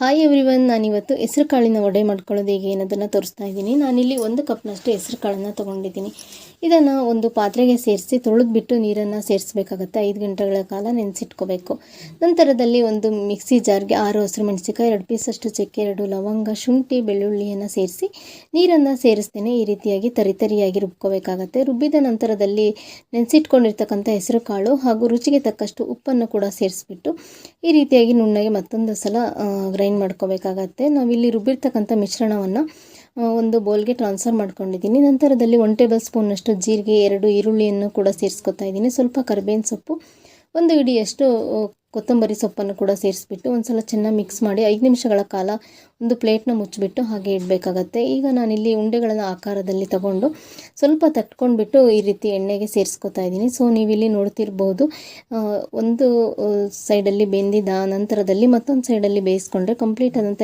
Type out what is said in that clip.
Hi every one ನಾನಿವತ್ತು ಹೆಸರು ಕಾಳಿನ ವಡೆ ಮಾಡ್ಕೊಳ್ಳೋದು ಹೇಗೆ ಅನ್ನೋದನ್ನು ತೋರಿಸ್ತಾ ಇದ್ದೀನಿ. ನಾನಿಲ್ಲಿ ಒಂದು ಕಪ್ನಷ್ಟು ಹೆಸರು ಕಾಳನ್ನು ತೊಗೊಂಡಿದ್ದೀನಿ. ಇದನ್ನು ಒಂದು ಪಾತ್ರೆಗೆ ಸೇರಿಸಿ ತೊಳೆದ್ಬಿಟ್ಟು ನೀರನ್ನು ಸೇರಿಸಬೇಕಾಗತ್ತೆ. ಐದು ಗಂಟೆಗಳ ಕಾಲ ನೆನೆಸಿಟ್ಕೋಬೇಕು. ನಂತರದಲ್ಲಿ ಒಂದು ಮಿಕ್ಸಿ ಜಾರ್ಗೆ ಆರು ಹಸಿರು ಮೆಣಸಿಕಾಯಿ ಎರಡು ಪೀಸಷ್ಟು ಚಕ್ಕೆ, ಎರಡು ಲವಂಗ, ಶುಂಠಿ, ಬೆಳ್ಳುಳ್ಳಿಯನ್ನು ಸೇರಿಸಿ ನೀರನ್ನು ಸೇರಿಸ್ತೇನೆ. ಈ ರೀತಿಯಾಗಿ ತರಿತರಿಯಾಗಿ ರುಬ್ಕೋಬೇಕಾಗತ್ತೆ. ರುಬ್ಬಿದ ನಂತರದಲ್ಲಿ ನೆನೆಸಿಟ್ಕೊಂಡಿರ್ತಕ್ಕಂಥ ಹೆಸರು ಕಾಳು ಹಾಗೂ ರುಚಿಗೆ ತಕ್ಕಷ್ಟು ಉಪ್ಪನ್ನು ಕೂಡ ಸೇರಿಸ್ಬಿಟ್ಟು ಈ ರೀತಿಯಾಗಿ ನುಣ್ಣಗೆ ಮತ್ತೊಂದು ಸಲ ಗ್ರೈಂಡ್ ಮಾಡ್ಕೋಬೇಕಾಗತ್ತೆ. ನಾವಿಲ್ಲಿ ರುಬ್ಬಿರ್ತಕ್ಕಂಥ ಮಿಶ್ರಣವನ್ನು ಒಂದು ಬೌಲ್ಗೆ ಟ್ರಾನ್ಸ್ಫರ್ ಮಾಡ್ಕೊಂಡಿದ್ದೀನಿ. ನಂತರದಲ್ಲಿ ಒನ್ ಟೇಬಲ್ ಸ್ಪೂನಷ್ಟು ಜೀರಿಗೆ, ಎರಡು ಈರುಳ್ಳಿಯನ್ನು ಕೂಡ ಸೇರಿಸ್ಕೊತಾ ಇದ್ದೀನಿ. ಸ್ವಲ್ಪ ಕರಿಬೇವಿನ ಸೊಪ್ಪು, ಒಂದು ಹಿಡಿಯಷ್ಟು ಕೊತ್ತಂಬರಿ ಸೊಪ್ಪನ್ನು ಕೂಡ ಸೇರಿಸ್ಬಿಟ್ಟು ಒಂದು ಸಲ ಚೆನ್ನಾಗಿ ಮಿಕ್ಸ್ ಮಾಡಿ ಐದು ನಿಮಿಷಗಳ ಕಾಲ ಒಂದು ಪ್ಲೇಟ್ನ ಮುಚ್ಚಿಬಿಟ್ಟು ಹಾಗೆ ಇಡಬೇಕಾಗತ್ತೆ. ಈಗ ನಾನಿಲ್ಲಿ ಉಂಡೆಗಳನ್ನು ಆಕಾರದಲ್ಲಿ ತಗೊಂಡು ಸ್ವಲ್ಪ ತಟ್ಕೊಂಡ್ಬಿಟ್ಟು ಈ ರೀತಿ ಎಣ್ಣೆಗೆ ಸೇರಿಸ್ಕೊತಾ ಇದ್ದೀನಿ. ಸೊ ನೀವಿಲ್ಲಿ ನೋಡ್ತಿರ್ಬೋದು ಒಂದು ಸೈಡಲ್ಲಿ ಬೆಂದಿದ ನಂತರದಲ್ಲಿ ಮತ್ತೊಂದು ಸೈಡಲ್ಲಿ ಬೇಯಿಸ್ಕೊಂಡ್ರೆ ಕಂಪ್ಲೀಟ್ ಆದಂಥ